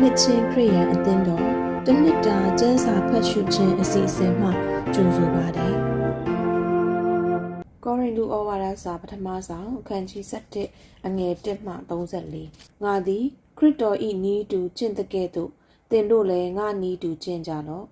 နှစ်ချင်းခရိယန်အသင်းတော်တနှစ်တာကျမ်းစာဖတ်ရှုခြင်းအစီအစဉ်မှကြိုဆိုပါတယ်ကောရိန္သုဩဝါဒစာပထမဆောင်အခန်းကြီး7အငယ်1မှ34ငါသည်ခရစ်တော်၏နီးတူကျင့်တဲ့ကဲ့သို့သင်တို့လည်းငါနီးတူကျင့်ကြလော့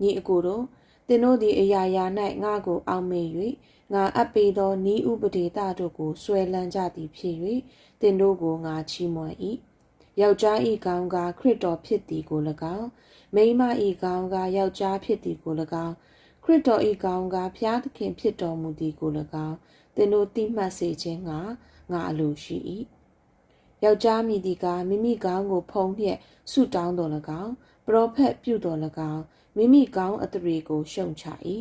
ညီအကိုတို့သင်တို့သည်အရာရာ၌ငါကိုအောက်မေ့၍ငါအပ်ပေသောနီးဥပဒေတာတို့ကိုဆွဲလန်းကြသည်ဖြစ်၍သင်တို့ကိုငါချီးမွမ်း၏ ယောက်ျားဤကောင်းကခရစ်တော်ဖြစ်သည်ကို၎င်းမိန်းမဤကောင်းကယောက်ျားဖြစ်သည်ကို၎င်းခရစ်တော်ဤကောင်းကဖျားသခင်ဖြစ်တော်မူသည်ကို၎င်းသင်တို့သိမှတ်စေခြင်းငါငါအလိုရှိ၏ယောက်ျားမိသည်ကမိမိကောင်းကိုဖုံးလျက်ဆုတောင်းတော်၎င်းပရောဖက်ပြုတော်၎င်းမိမိကောင်းအထရေကိုရှုံချ၏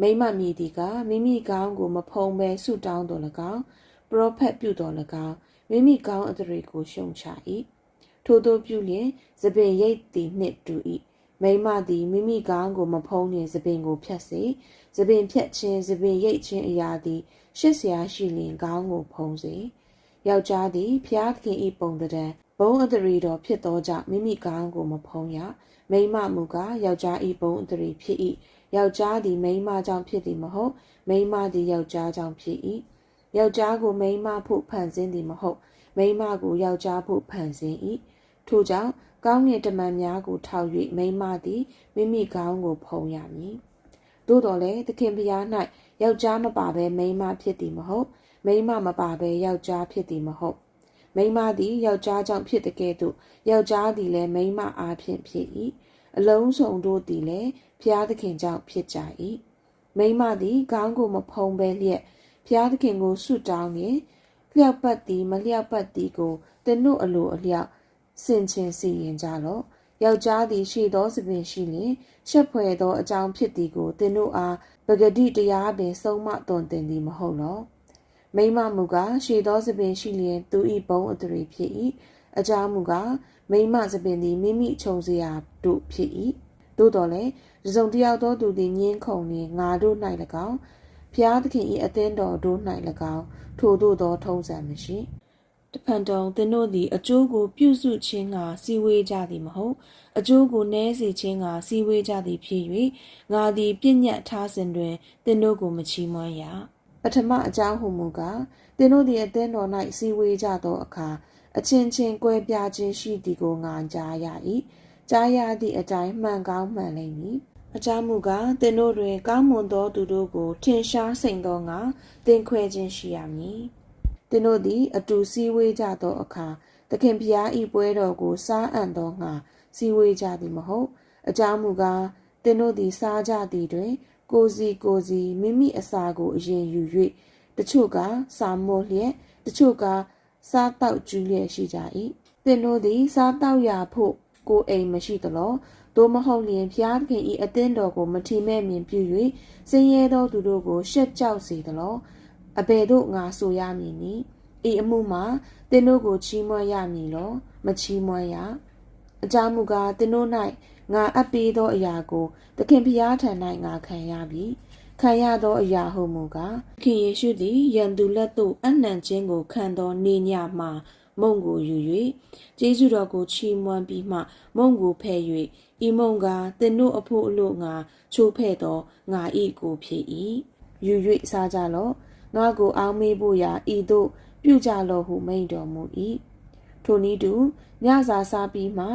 မိမမိသည်ကမိမိကောင်းကိုမဖုံးဘဲဆုတောင်းတော်၎င်းပရောဖက်ပြုတော်၎င်း မိမိကောင်းအထရေကိုရှုံချ၏ထို့သောပြုလျင်သပင်ရိတ်သည်နှင့်တူ၏မိမသည်မိမိကောင်းကိုမဖုံးလျင်သပင်ကိုဖြတ်စေသပင်ဖြတ်ခြင်းသပင်ရိတ်ခြင်းအရာသည် ရှစ်ဆရာရှိလျင်ကောင်းကိုဖုံးစေယောက်ျားသည်ဖျားသခင်၏ပုံတံဘုံအထရီတော်ဖြစ်သောကြောင့်မိမိကောင်းကိုမဖုံးရမိမမူကားယောက်ျား၏ဘုံအထရီဖြစ်၏ယောက်ျားသည်မိန်းမကြောင့်ဖြစ်သည်မဟုတ်မိန်းမသည်ယောက်ျားကြောင့်ဖြစ်၏ ယောက်ျားကိုမိန်းမဖို့ဖန်ဆင်းသည်မဟုတ်မိန်းမကိုယောက်ျားဖို့ဖန်ဆင်း၏ထို့ကြောင့်ကောင်းကင်တမန်များကိုထောက်၍မိန်းမသည်မိမိကောင်းကိုဖုံးရမည်သို့တော်လည်းသခင်ဖျား၌ယောက်ျားမပါဘဲမိန်းမဖြစ်သည်မဟုတ်မိန်းမမပါဘဲယောက်ျားဖြစ်သည်မဟုတ်မိန်းမသည်ယောက်ျားကြောင့်ဖြစ်တဲ့ကဲ့သို့ယောက်ျားသည်လည်းမိန်းမအားဖြင့်ဖြစ်၏အလုံးစုံတို့သည်လည်းဖျားသခင်ကြောင့်ဖြစ်ကြ၏မိန်းမသည်ခေါင်းကိုမဖုံးဘဲလျက် ဖျားသခင်ကိုဆုတောင်းရင်လျှောက်ပတ်သည်မလျှောက်ပတ်သည်ကိုသင်တို့အလိုအလျောက်စင်ချင်စီရင်ကြလော့ယောက်ျားသည်ရှိသောသပင်ရှိလျင်ရှက်ဖွယ်သောအကြောင်းဖြစ်သည်ကိုသင်တို့အားပဂတိတရားပင်ဆုံးမသွန်သင်သည်မဟုတ်လောမိမမူကားရှိသောသပင်ရှိလျင်သူ၏ဘုံအထရီဖြစ်၏အကြောင်းမူကားမိမသပင်သည်မိမိခြုံစရာတို့ဖြစ်၏သို့တော်လည်းတစုံတယောက်သောသူသည်ညင်းခုန်လျင်ငါတို့၌၎င်း ဖျားသခင်၏အသင်းတော်တို့၌၎င်းထိုသို့သောထုံးစံမရှိတဖန်တုံသင်တို့သည်အကျိုးကိုပြုစုခြင်းကစီဝေးကြသည်မဟုတ်အကျိုးကိုနည်းစေခြင်းကစီဝေးကြသည်ဖြစ်၍ငါသည်ပြည့်ညတ်ထားစဉ်တွင်သင်တို့ကိုမချီးမွမ်းရပထမအကြောင်းဟုမူကားသင်တို့သည်အသင်းတော်၌စီဝေးကြသောအခါအချင်းချင်းကွဲပြားခြင်းရှိသည်ကိုငါကြားရ၏ကြားရသည့်အတိုင်းမှန်ကောင်းမှန်လိမ့်မည် အကြောင်းမူကားသင်တို့တွင် ကောင်းမွန်သောသူတို့ကို ထင်ရှားစိန်သောငါသင်ခွဲခြင်းရှိရမည်သင်တို့သည် အတူစည်းဝေးကြသောအခါသခင်ဖျားဤပွဲတော်ကို စားအံ့သောငါစည်းဝေးကြသည်မဟုတ်အကြောင်းမူကားသင်တို့သည်စားကြသည်တွင် ကိုစီကိုစီမိမိအစာကိုအရင်ယူ၍တချို့ကစာမို့လျက်တချို့ကစားတောက်ကျူးလျက်ရှိကြ၏သင်တို့သည်စားတောက်ရာဖို့ ကိုအိမ်မရှိသလောသို့မဟုတ်လျင်ဖျားသခင်ဤအသင်းတော်ကိုမထီမဲ့မြင်ပြု၍စင်ရဲသောသူတို့ကို ရှက်ကြောက်စေသလောအဘယ်သို့ငါဆိုရမည်နည်းဤအမှုမှာသင်တို့ကိုချီးမွမ်းရမည်လောမချီးမွမ်းရအကြောင်းမူကားသင်တို့၌ငါအပ်ပေးသောအရာကိုသခင်ဖျားထံ၌ငါခံရပြီခံရသောအရာဟုမူကားခင်ယေရှုသည်ယံသူလက်သို့အနှံခြင်းကိုခံသောနေညမှာ မုံကိုယူ၍ကျေးဇူးတော်ကိုချီးမွမ်းပြီးမှမုံကိုဖဲ့၍ဤမုံကသင်တို့အဖို့အလို့ငါချိုးဖဲ့သောငါဤကိုဖြစ်၏ယူ၍စားကြလော့ငါကိုအောင်းမေးဖို့ရာဤသို့ပြုကြလော့ဟုမိန့်တော်မူ၏ထိုနည်းတူညစာစားပြီးမှ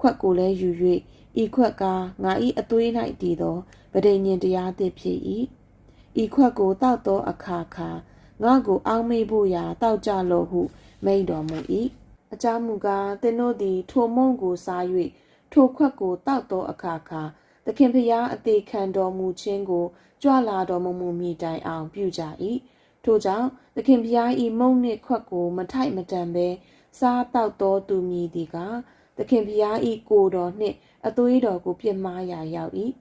ခွက်ကိုလည်းယူ၍ဤခွက်ကငါဤအသွေး၌တည်သောဗဒိညင်တရားသစ်ဖြစ်၏ဤခွက်ကိုတောက်သောအခါခါငါကိုအောင်းမေးဖို့ရာတောက်ကြလော့ဟု မိန့်တော်မူ၏အကြောင်းမူကားသင်တို့သည် ထိုမုံကိုစား၍ထိုခွက်ကိုတောက်သောအခါခါသခင်ဖျားအသေးခံတော်မူခြင်းကိုကြွလာတော်မူမူမိတိုင်အောင်ပြုကြ၏ထို့ကြောင့်သခင်ဖျားဤမုံနှင့်ခွက်ကို မထိုက်မတန်ဘဲစားတောက်သောသူမည်သည်ကသခင်ဖျားဤကိုတော်နှင့်အသွေးတော်ကိုပြစ်မှားရာရောက်၏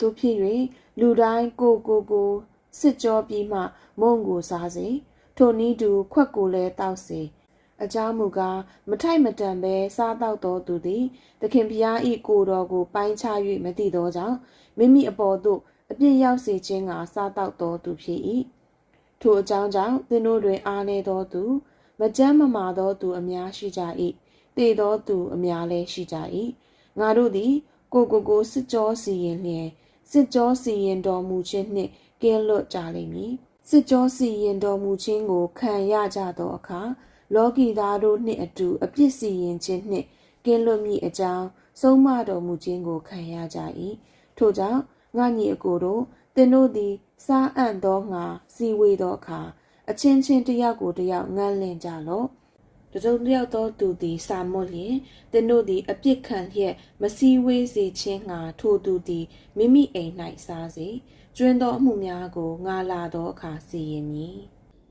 တို့ဖြစ်၍လူတိုင်းကိုကိုကိုစစ်ကြောပြီးမှမုံကိုစားစေ ထိုနည်းတူခွက်ကိုလည်းတောက်စေအကြောင်းမူကားမထိုက်မတန်ပဲစားတောက်တော်သူသည်သခင်ဖျားဤကိုတော်ကိုပိုင်းခြား၍မသိသောကြောင့်မိမိအပေါ်သို့အပြစ်ရောက်စေခြင်းကစားတောက်တော်သူဖြစ်၏ထိုအကြောင်းကြောင့်သင်တို့တွင်အားနည်းသောသူမကြမ်းမမာသောသူအများရှိကြ၏သတည်သောသူအများလည်းရှိကြ၏ငါတို့သည်ကိုကိုကိုစစ်ကြောစီရင်လျင်စစ်ကြောစီရင်တော်မူခြင်းနှင့်ကင်းလွတ်ကြလိမ့်မည် စစ်ကြောစီရင်တော်မူခြင်းကိုခံရကြသောအခါလောကီသားတို့နှင့်အတူအပြစ်စီရင်ခြင်းနှင့်ကင်းလွတ်မည်အကြောင်းဆုံးမတော်မူခြင်းကိုခံရကြ၏ထို့ကြောင့်ငါညီအကိုတို့သင်တို့သည် စားအံ့သောငါစီဝေသောအခါအချင်းချင်းတယောက်ကိုတယောက်ငန်းလင့်ကြလော့တစုံတစ်ယောက်သောသူသည် စာမွတ်လျင်သင်တို့သည်အပြစ်ခံလျက်မစည်းဝေးစေခြင်းငါထိုသူသည်မိမိအိမ်၌စားစေ ကျွင်းသောအမှုများကိုငါလာသောအခါစီရင်မည်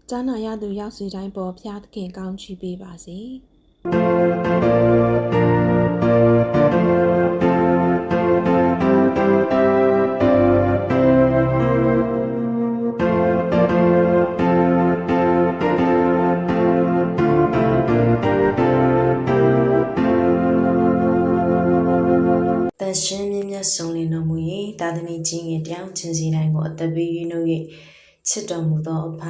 ကြားနာရသူရောက်စီတိုင်းပေါ်ဖျားသခင်ကောင်းချီးပေးပါစေ တော်မူ၏တာသမီကြီးငယ်တယောက်ချင်းစီတိုင်းကိုအသက်ပေး၍နှုတ်၍ချစ်တော်မူသောအဖ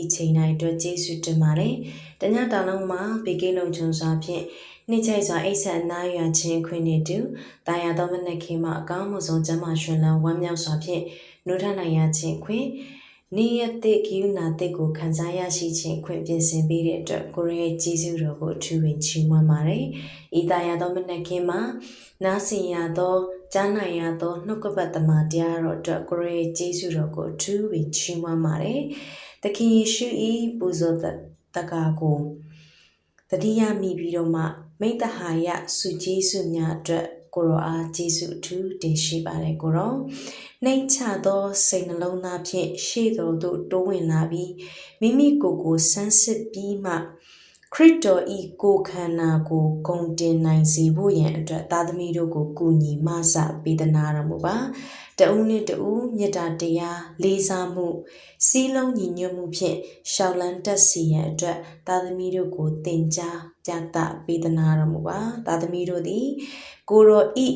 ဤချိန်တိုင်းအတွက်ကျေးဇူးတင်ပါတယ်။တညတာလုံးမှာဘေကိလုံချုံစွာဖြင့်နှိမ့်ချိုက်စွာအိတ်ဆက်အနားရခြင်းခွင့်နှင့်တူတာယာတော်မနက်ခင်းမှာအကောင်းမှုဆုံးကျမ်းမာရှင်လန်းဝမ်းမြောက်စွာဖြင့်နှုတ်ထနိုင်ရခြင်းခွင့် နိယတိကိယနာတိကိုခံစားရရှိခြင်းခွင့်ပြင်ဆင်ပေးတဲ့အတွက်ကိုရဲကျေးဇူးတော်ကိုအထူးပင်ချီးမွမ်းပါတယ်။ဤတာယာတော်မနက်ခင်းမှာနားဆင်ရသောကြားနိုင်ရသောနှုတ်ကပတ်သမာတရားတော်အတွက်ကိုရေကျေးဇူးတော်ကိုအထူးပင်ချီးမွမ်းပါတယ်။သခင်ယေရှု၏ပူဇော်တက္ကာကိုတတိယမိပြီးတော့မှမိတ္တဟာယစုကျေးဇူးများအတွက် ကိုရောအားကျေးဇူးအထူးတင်ရှိပါတယ်ကိုရောနှိမ့်ချသောစိတ်နှလုံးသားဖြင့်ရှေ့တော်သို့တိုးဝင်လာပြီးမိမိကိုယ်ကိုဆန်းစစ်ပြီးမှခရစ်တော်ဤကိုယ်ခန္ဓာကိုဂုံတင်နိုင်စေဖို့ရန်အတွက်သားသမီးတို့ကိုကူညီမဆပေးသနာတော်မူပါ တဦးနှင့်တဦးမေတ္တာတရားလေးစားမှုစီးလုံးညီညွတ်မှုဖြင့်ရှောက်လန်းတက်စီရန်အတွက်သားသမီးတို့ကိုသင်ကြားကြားသပေးသနာတော်မူပါသားသမီးတို့သည် ကိုရောဤ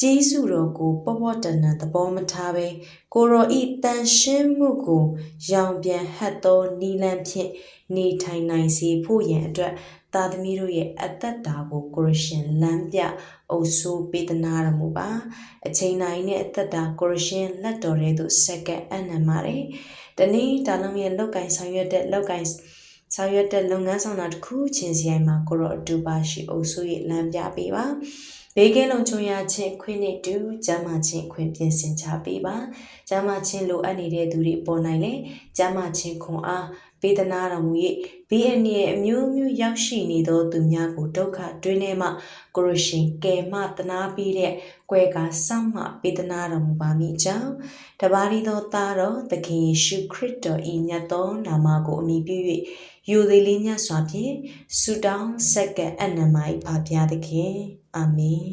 ကျေးဇူးတော်ကိုပောပောတန်တန်သဘောမထားဘဲကိုရောဤတန်ရှင်းမှုကိုရောင်ပြန်ဟတ်သောနီလန်းဖြင့်နေထိုင်နိုင်စေဖို့ရန်အတွက် သားသမီးတို့ရဲ့အသက်တာကိုကိုရရှင်လမ်းပြအုပ်ဆိုးပေးသနာရမှုပါအချိန်တိုင်းနဲ့အသက်တာကိုရရှင်လက်တော်ထဲသို့စက္ကန့်အနံပါတယ်တနေ့တာလုံးရဲ့လောက်ကင်ဆောင်ရွက်တဲ့လောက်ကင်ဆောင်ရွက်တဲ့လုပ်ငန်းဆောင်တာတစ်ခုချင်းစီတိုင်းမှာကိုရောအတူပါရှိအုပ်ဆိုးရဲ့လမ်းပြပေးပါဘေးကင်းလုံခြုံရခြင်းခွင့်နဲ့တူကျမ်းမာခြင်းခွင့်ပြင်ဆင်ချပေးပါကျမ်းမာခြင်းလိုအပ်နေတဲ့သူတွေပေါ်နိုင်လေကျမ်းမာခြင်းခွန်အား ပေးသနာတော်မူ၍ဘေးအန္တရာယ်အမျိုးမျိုးရောက်ရှိနေသောသူများကိုဒုက္ခတွင်းထဲမှကိုရရှင်ကယ်မတနာပေးတဲ့ကွယ်ကစောင့်မှပေးသနာတော်မူပါမိကြောင်းတပါးရီသောသားတော်သခင်ယေရှုခရစ်တော်၏မြတ်သောနာမကိုအမိပြု၍ယူသေးလေးမြတ်စွာဖြင့်ဆုတောင်းဆက်ကပ်အနံမိုက်ပါပြသခင်အာမင်